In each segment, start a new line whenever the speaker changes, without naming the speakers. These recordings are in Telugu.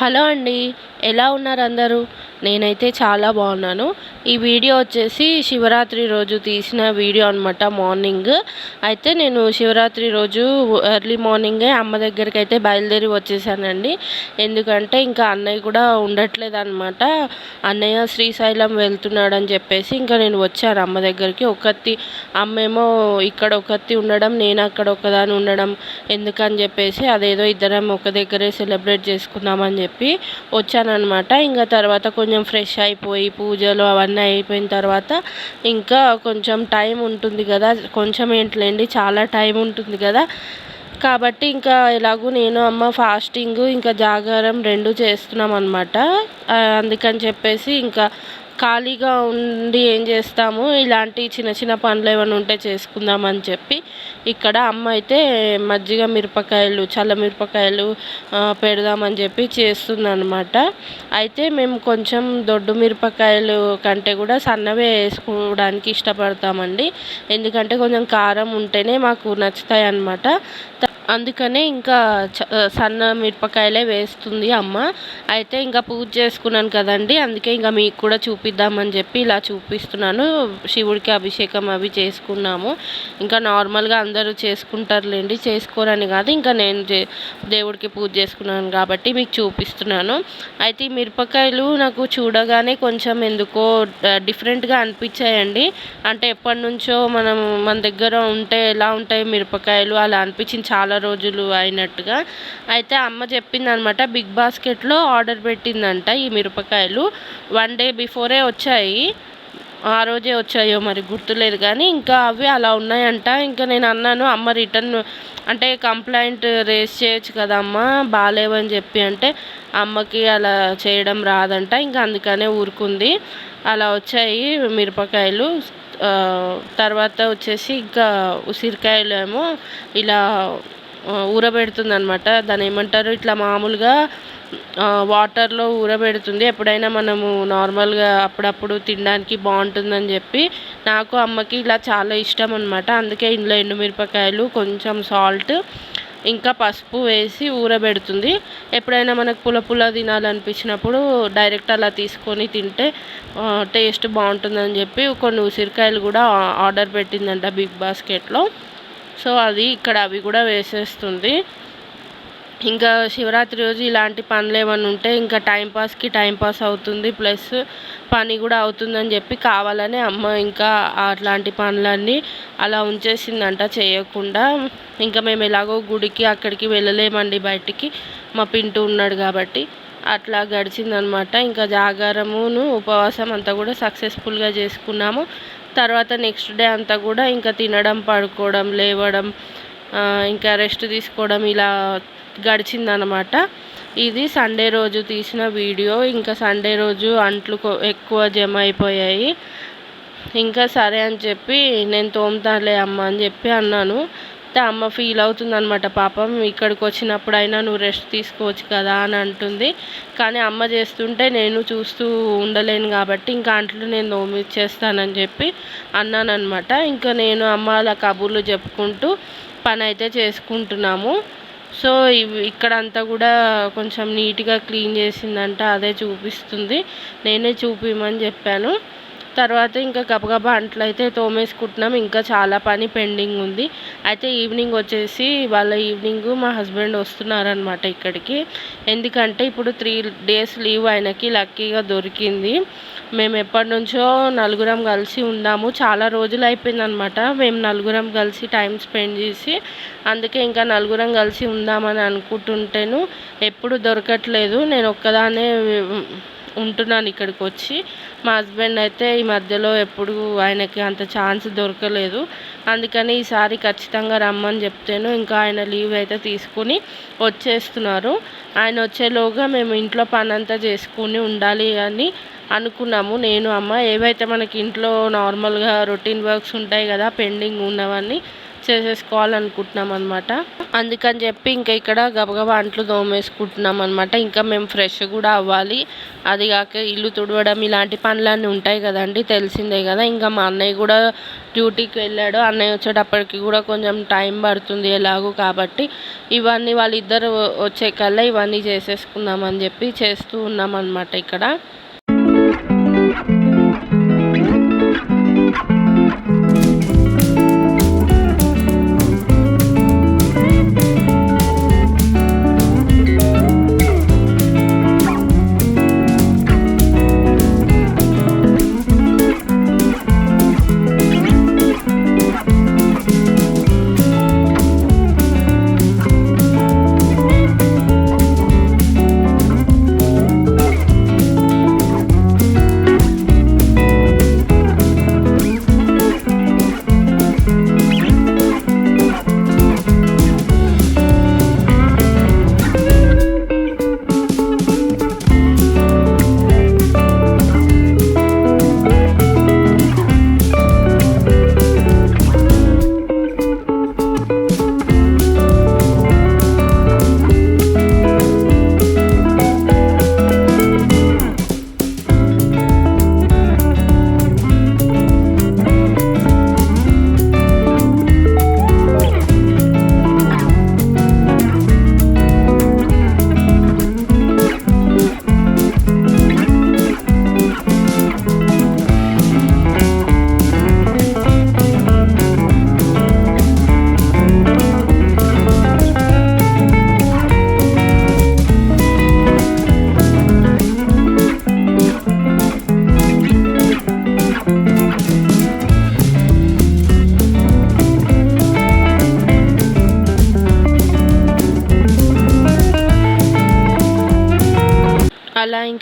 హలో అండి. ఎలా ఉన్నారు అందరూ? నేనైతే చాలా బాగున్నాను. ఈ వీడియో వచ్చేసి శివరాత్రి రోజు తీసిన వీడియో అనమాట మార్నింగ్. అయితే నేను శివరాత్రి రోజు ఎర్లీ మార్నింగే అమ్మ దగ్గరికి అయితే బయలుదేరి వచ్చేసానండి. ఎందుకంటే ఇంకా అన్నయ్య కూడా ఉండట్లేదు అనమాట అన్నయ్య శ్రీశైలం వెళ్తున్నాడు అని చెప్పేసి ఇంకా నేను వచ్చాను అమ్మ దగ్గరికి. ఒకత్తి అమ్మేమో ఇక్కడ ఒకత్తి ఉండడం నేను అక్కడ ఒకదాని ఉండడం ఎందుకని చెప్పేసి అదేదో ఇద్దరం ఒక దగ్గరే సెలబ్రేట్ చేసుకుందామని చెప్పి వచ్చాను అనమాట ఇంకా తర్వాత కొంచెం ఫ్రెష్ అయిపోయి పూజలు అవన్నీ అయిపోయిన తర్వాత ఇంకా కొంచెం టైం ఉంటుంది కదా. కొంచెం ఏంటిలేండి చాలా టైం ఉంటుంది కదా. కాబట్టి ఇంకా ఎలాగో నేను అమ్మ ఫాస్టింగ్ ఇంకా జాగారం రెండు చేస్తున్నాం అనమాట అందుకని చెప్పేసి ఇంకా ఖాళీగా ఉండి ఏం చేస్తాము? ఇలాంటి చిన్న చిన్న పనులు ఏమైనా ఉంటే చేసుకుందామని చెప్పి ఇక్కడ అమ్మ అయితే మజ్జిగ మిరపకాయలు చల్ల మిరపకాయలు పెడదామని చెప్పి చేస్తుందనమాట అయితే మేము కొంచెం దొడ్డు మిరపకాయలు కంటే కూడా సన్నవే వేసుకోవడానికి ఇష్టపడతామండి. ఎందుకంటే కొంచెం కారం ఉంటేనే మాకు నచ్చుతాయి అన్నమాట అందుకనే ఇంకా సన్న మిరపకాయలే వేస్తుంది అమ్మ. అయితే ఇంకా పూజ చేసుకున్నాను కదండి అందుకే ఇంకా మీకు కూడా చూపిద్దామని చెప్పి ఇలా చూపిస్తున్నాను. శివుడికి అభిషేకం అవి చేసుకున్నాము. ఇంకా నార్మల్గా అందరూ చేసుకుంటారులేండి చేసుకోరని కాదు ఇంకా నేను దేవుడికి పూజ చేసుకున్నాను కాబట్టి మీకు చూపిస్తున్నాను. అయితే ఈ మిరపకాయలు నాకు చూడగానే కొంచెం ఎందుకో డిఫరెంట్గా అనిపించాయండి. అంటే ఎప్పటి నుంచో మనం మన దగ్గర ఉంటే ఎలా ఉంటాయి మిరపకాయలు అలా అనిపించింది చాలా రోజులు అయినట్టుగా. అయితే అమ్మ చెప్పింది అనమాట బిగ్ బాస్కెట్లో ఆర్డర్ పెట్టిందంట ఈ మిరపకాయలు. వన్ డే బిఫోరే వచ్చాయి. ఆ రోజే వచ్చాయో మరి గుర్తులేదు కానీ ఇంకా అవి అలా ఉన్నాయంట. ఇంకా నేను అన్నాను అమ్మ రిటర్న్ అంటే కంప్లైంట్ రేస్ చేయొచ్చు కదా అమ్మ బాగాలేవని చెప్పి అంటే అమ్మకి అలా చేయడం రాదంట. ఇంకా అందుకనే ఊరుకుంది. అలా వచ్చాయి మిరపకాయలు. తర్వాత వచ్చేసి ఇంకా ఉసిరికాయలు ఏమో ఇలా ఊరబెడుతుంది అనమాట దాన్ని ఏమంటారు? ఇట్లా మామూలుగా వాటర్లో ఊరబెడుతుంది. ఎప్పుడైనా మనము నార్మల్గా అప్పుడప్పుడు తినడానికి బాగుంటుందని చెప్పి నాకు అమ్మకి ఇలా చాలా ఇష్టం అనమాట అందుకే ఇందులో ఎండుమిరపకాయలు కొంచెం సాల్ట్ ఇంకా పసుపు వేసి ఊరబెడుతుంది. ఎప్పుడైనా మనకు పుల పుల తినాలనిపించినప్పుడు డైరెక్ట్ అలా తీసుకొని తింటే టేస్ట్ బాగుంటుందని చెప్పి కొన్ని ఉసిరికాయలు కూడా ఆర్డర్ పెట్టిందంట బిగ్ బాస్కెట్లో. సో అది ఇక్కడ అవి కూడా వేసేస్తుంది. ఇంకా శివరాత్రి రోజు ఇలాంటి పనులు ఏమైనా ఉంటే ఇంకా టైంపాస్కి టైంపాస్ అవుతుంది. ప్లస్ పని కూడా అవుతుందని చెప్పి కావాలని అమ్మ ఇంకా అట్లాంటి పనులన్నీ అలా ఉంచేసిందంట చేయకుండా. ఇంకా మేము ఎలాగో గుడికి అక్కడికి వెళ్ళలేమండి బయటికి. మా పింటూ ఉన్నాడు కాబట్టి అట్లా గడిచిందనమాట. ఇంకా జాగారమును ఉపవాసం అంతా కూడా సక్సెస్ఫుల్గా చేసుకున్నాము. తర్వాత నెక్స్ట్ డే అంతా కూడా ఇంకా తినడం పడుకోవడం లేవడం ఇంకా రెస్ట్ తీసుకోవడం ఇలా గడిచిందనమాట ఇది సండే రోజు తీసిన వీడియో ఇంకా సండే రోజు అంట్లు ఎక్కువ జమ అయిపోయాయి. ఇంకా సరే అని చెప్పి నేను తోముతానులే అమ్మ అని చెప్పి అన్నాను. అమ్మ ఫీల్ అవుతుంది అనమాట పాపం ఇక్కడికి వచ్చినప్పుడైనా నువ్వు రెస్ట్ తీసుకోవచ్చు కదా అని అంటుంది. కానీ అమ్మ చేస్తుంటే నేను చూస్తూ ఉండలేను కాబట్టి ఇంకా అంట్లు నేను తోమిచ్చేస్తానని చెప్పి అన్నానమాట ఇంకా నేను అమ్మ అలా కబుర్లు చెప్పుకుంటూ పని అయితే చేసుకుంటున్నాము. సో ఇవి ఇక్కడంతా కూడా కొంచెం నీట్గా క్లీన్ చేసిందంట అదే చూపిస్తుంది. నేనే చూపిమని చెప్పాను. తర్వాత ఇంకా గబగబా అంట్లు అయితే తోమేసుకుంటున్నాం. ఇంకా చాలా పని పెండింగ్ ఉంది. అయితే ఈవినింగ్ వచ్చేసి వాళ్ళ ఈవినింగ్ మా హస్బెండ్ వస్తున్నారనమాట ఇక్కడికి. ఎందుకంటే ఇప్పుడు త్రీ డేస్ లీవ్ ఆయనకి లక్కీగా దొరికింది. మేము ఎప్పటి నుంచో నలుగురం కలిసి ఉన్నాము. చాలా రోజులు అయిపోయిందనమాట మేము నలుగురం కలిసి టైం స్పెండ్ చేసి. అందుకే ఇంకా నలుగురం కలిసి ఉందామని అనుకుంటుంటేను ఎప్పుడు దొరకట్లేదు. నేను ఒక్కదానే ఉంటున్నాను ఇక్కడికి వచ్చి. మా హస్బెండ్ అయితే ఈ మధ్యలో ఎప్పుడు ఆయనకి అంత ఛాన్స్ దొరకలేదు. అందుకని ఈసారి ఖచ్చితంగా రమ్మని చెప్తాను. ఇంకా ఆయన లీవ్ అయితే తీసుకుని వచ్చేస్తున్నారు. ఆయన వచ్చేలోగా మేము ఇంట్లో పని అంతా చేసుకుని ఉండాలి అని అనుకున్నాము. నేను అమ్మ ఏవైతే మనకి ఇంట్లో నార్మల్గా రొటీన్ వర్క్స్ ఉంటాయి కదా పెండింగ్ ఉన్నవన్నీ చేసేసుకోవాలనుకుంటున్నాం అనమాట అందుకని చెప్పి ఇంకా ఇక్కడ గబగబా అంట్లు దోమేసుకుంటున్నాం అనమాట ఇంకా మేము ఫ్రెష్ కూడా అవ్వాలి. అది కాక ఇల్లు తుడవడం ఇలాంటి పనులన్నీ ఉంటాయి కదండి తెలిసిందే కదా. ఇంకా మా అన్నయ్య కూడా డ్యూటీకి వెళ్ళాడు. అన్నయ్య వచ్చేటప్పటికి కూడా కొంచెం టైం పడుతుంది ఎలాగో కాబట్టి. ఇవన్నీ వాళ్ళిద్దరు వచ్చే కల్లా ఇవన్నీ చేసేసుకుందామని చెప్పి చేస్తూ ఉన్నాం అనమాట ఇక్కడ.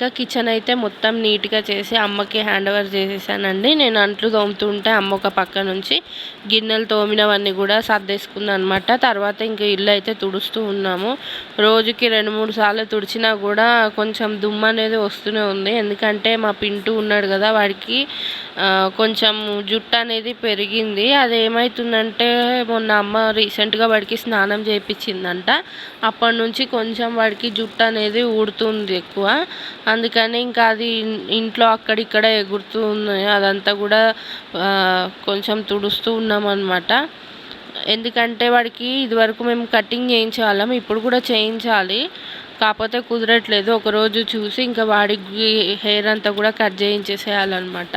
ఇంకా కిచెన్ అయితే మొత్తం నీట్గా చేసి అమ్మకి హ్యాండ్ ఓవర్ చేసేసానండి. నేను అంట్లు తోముతుంటే అమ్మ ఒక పక్క నుంచి గిన్నెలు తోమినవన్నీ కూడా సర్దేసుకుంది అనమాట తర్వాత ఇంకా ఇల్లు అయితే తుడుస్తూ ఉన్నాము. రోజుకి రెండు మూడు సార్లు తుడిచినా కూడా కొంచెం దుమ్ము అనేది వస్తూనే ఉంది. ఎందుకంటే మా పింటూ ఉన్నాడు కదా వాడికి కొంచెం జుట్టు అనేది పెరిగింది. అది ఏమవుతుందంటే మొన్న అమ్మ రీసెంట్గా వాడికి స్నానం చేయించిందంట అప్పటి నుంచి కొంచెం వాడికి జుట్టు అనేది ఊడుతుంది ఎక్కువ. అందుకని ఇంకా అది ఇంట్లో అక్కడిక్కడ ఎగురుతూ ఉన్నాయి. అదంతా కూడా కొంచెం తుడుస్తూ ఉన్నామన్నమాట. ఎందుకంటే వాడికి ఇదివరకు మేము కటింగ్ చేయించేవాళ్ళం. ఇప్పుడు కూడా చేయించాలి. కాకపోతే కుదరట్లేదు. ఒకరోజు చూసి ఇంకా వాడికి హెయిర్ అంతా కూడా కట్ చేయించేసేయాలన్నమాట.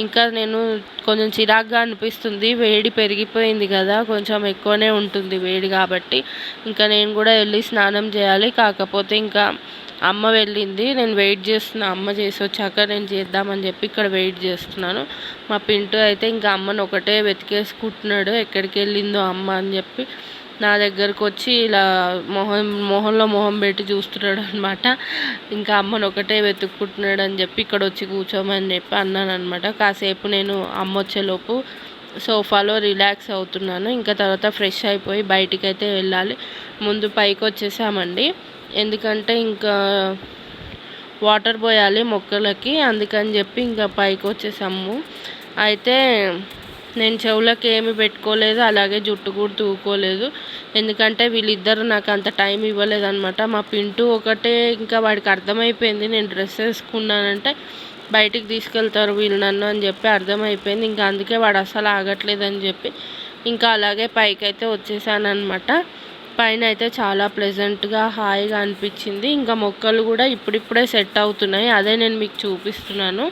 ఇంకా నేను కొంచెం చిరాగ్గా అనిపిస్తుంది. వేడి పెరిగిపోయింది కదా కొంచెం ఎక్కువనే ఉంటుంది వేడి కాబట్టి. ఇంకా నేను కూడా వెళ్ళి స్నానం చేయాలి. కాకపోతే ఇంకా అమ్మ వెళ్ళింది. నేను వెయిట్ చేస్తున్నా. అమ్మ చేసి వచ్చాక నేను చేద్దామని చెప్పి ఇక్కడ వెయిట్ చేస్తున్నాను. మా పింటూ అయితే ఇంకా అమ్మను ఒకటే వెతికేసుకుంటున్నాడు. ఎక్కడికి వెళ్ళిందో అమ్మ అని చెప్పి నా దగ్గరకు వచ్చి ఇలా మొహం మొహంలో మొహం పెట్టి చూస్తున్నాడు అనమాట ఇంకా అమ్మను ఒకటే వెతుక్కుంటున్నాడు అని చెప్పి ఇక్కడ వచ్చి కూర్చోమని చెప్పి అన్నాను అనమాట కాసేపు నేను అమ్మ వచ్చేలోపు సోఫాలో రిలాక్స్ అవుతున్నాను. ఇంకా తర్వాత ఫ్రెష్ అయిపోయి బయటికి అయితే వెళ్ళాలి. ముందు పైకి వచ్చేసామండి. ఎందుకంటే ఇంకా వాటర్ పోయాలి మొక్కలకి. అందుకని చెప్పి ఇంకా పైకి వచ్చేసాము. అయితే నేను చెవులకు ఏమి పెట్టుకోలేదు అలాగే జుట్టు కూడా తూకోలేదు. ఎందుకంటే వీళ్ళిద్దరు నాకు అంత టైం ఇవ్వలేదు అనమాట మా పింటూ ఒకటే ఇంకా వాడికి అర్థమైపోయింది నేను డ్రెస్ వేసుకున్నానంటే బయటికి తీసుకెళ్తారు వీళ్ళు నన్ను అని చెప్పి అర్థమైపోయింది. ఇంకా అందుకే వాడు అసలు ఆగట్లేదు అని చెప్పి ఇంకా అలాగే పైకి అయితే వచ్చేసానమాట పైన అయితే చాలా ప్లెజెంట్గా హాయిగా అనిపించింది. ఇంకా మొక్కలు కూడా ఇప్పుడిప్పుడే సెట్ అవుతున్నాయి. అదే నేను మీకు చూపిస్తున్నాను.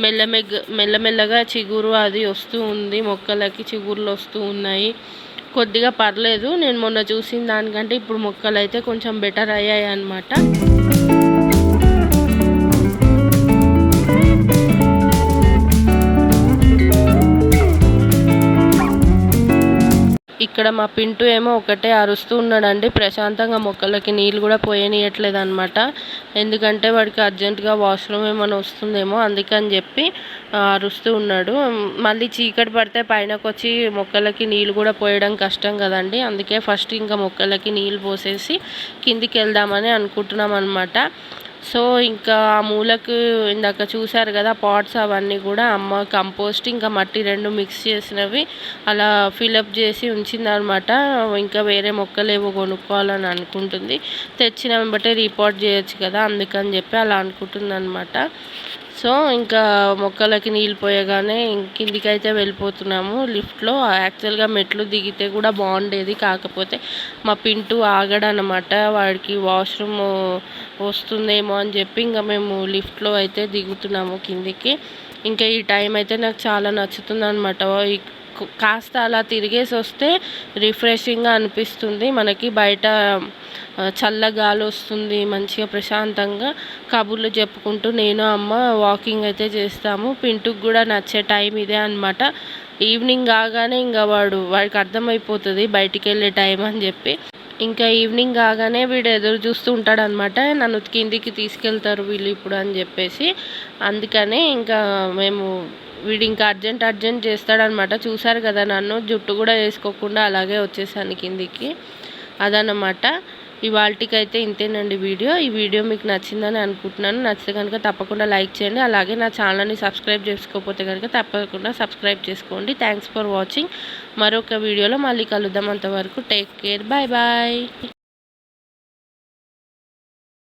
మెల్లమెగ్గ మెల్లమెల్లగా చిగురు అది వస్తూ ఉంది. మొక్కలకి చిగురులు వస్తూ ఉన్నాయి. కొద్దిగా పర్లేదు. నేను మొన్న చూసిన దానికంటే ఇప్పుడు మొక్కలు అయితే కొంచెం బెటర్ అయ్యాయి అన్నమాట ఇక్కడ మా పింటూ ఏమో ఒకటే అరుస్తూ ఉన్నాడండి. ప్రశాంతంగా మొక్కలకి నీళ్ళు కూడా పోయనీయట్లేదు అనమాట ఎందుకంటే వాడికి అర్జెంటుగా వాష్రూమ్ ఏమైనా వస్తుందేమో అందుకని చెప్పి అరుస్తూ ఉన్నాడు. మళ్ళీ చీకటి పడితే పైనకు వచ్చి మొక్కలకి నీళ్ళు కూడా పోయడం కష్టం కదండి. అందుకే ఫస్ట్ ఇంకా మొక్కలకి నీళ్ళు పోసేసి కిందికి వెళ్దామని అనుకుంటున్నాం అనమాట సో ఇంకా ఆ మూలకు ఇందాక చూశారు కదా పాట్స్ అవన్నీ కూడా అమ్మ కంపోస్ట్ ఇంకా మట్టి రెండు మిక్స్ చేసినవి అలా ఫిలప్ చేసి ఉంచిందనమాట ఇంకా వేరే మొక్కలేవో కొనుక్కోవాలని అనుకుంటుంది. తెచ్చిన బట్టే రీపోర్ట్ చేయొచ్చు కదా అందుకని చెప్పి అలా అనుకుంటుంది అనమాట సో ఇంకా మొక్కలకి నీళ్ళు పోయగానే కిందికి అయితే వెళ్ళిపోతున్నాము. లిఫ్ట్లో యాక్చువల్గా మెట్లు దిగితే కూడా బాగుండేది. కాకపోతే మా పింటూ ఆగడనమాట. వాడికి వాష్రూమ్ వస్తుందేమో అని చెప్పి ఇంకా మేము లిఫ్ట్లో అయితే దిగుతున్నాము కిందికి. ఇంకా ఈ టైం అయితే నాకు చాలా నచ్చుతుంది అనమాట కాస్త అలా తిరిగేసి వస్తే రిఫ్రెషింగ్గా అనిపిస్తుంది. మనకి బయట చల్ల గాలి వస్తుంది మంచిగా ప్రశాంతంగా కబుర్లు చెప్పుకుంటూ నేను అమ్మ వాకింగ్ అయితే చేస్తాము. పింటుకు కూడా నచ్చే టైం ఇదే అనమాట ఈవినింగ్ కాగానే ఇంకా వాడు వాడికి అర్థమైపోతుంది బయటికి వెళ్ళే టైం అని చెప్పి. ఇంకా ఈవినింగ్ కాగానే వీడు ఎదురు చూస్తూ ఉంటాడనమాట నన్ను కిందికి తీసుకెళ్తారు వీళ్ళు ఇప్పుడు అని చెప్పేసి. అందుకనే ఇంకా మేము వీడు ఇంకా అర్జెంట్ అర్జెంట్ చేస్తాడనమాట. చూసారు కదా నన్ను జుట్టు కూడా వేసుకోకుండా అలాగే వచ్చేసాను కిందికి. అదనమాట ఇవాళకి అయితే ఇంతేనండి వీడియో. ఈ వీడియో మీకు నచ్చిందని అనుకుంటున్నాను. నచ్చితే కనుక తప్పకుండా లైక్ చేయండి. అలాగే నా ఛానల్ని సబ్స్క్రైబ్ చేసుకోకపోతే కనుక తప్పకుండా సబ్స్క్రైబ్ చేసుకోండి. థ్యాంక్స్ ఫర్ వాచింగ్ మరొక వీడియోలో మళ్ళీ కలుద్దాం అంతవరకు. Take care bye bye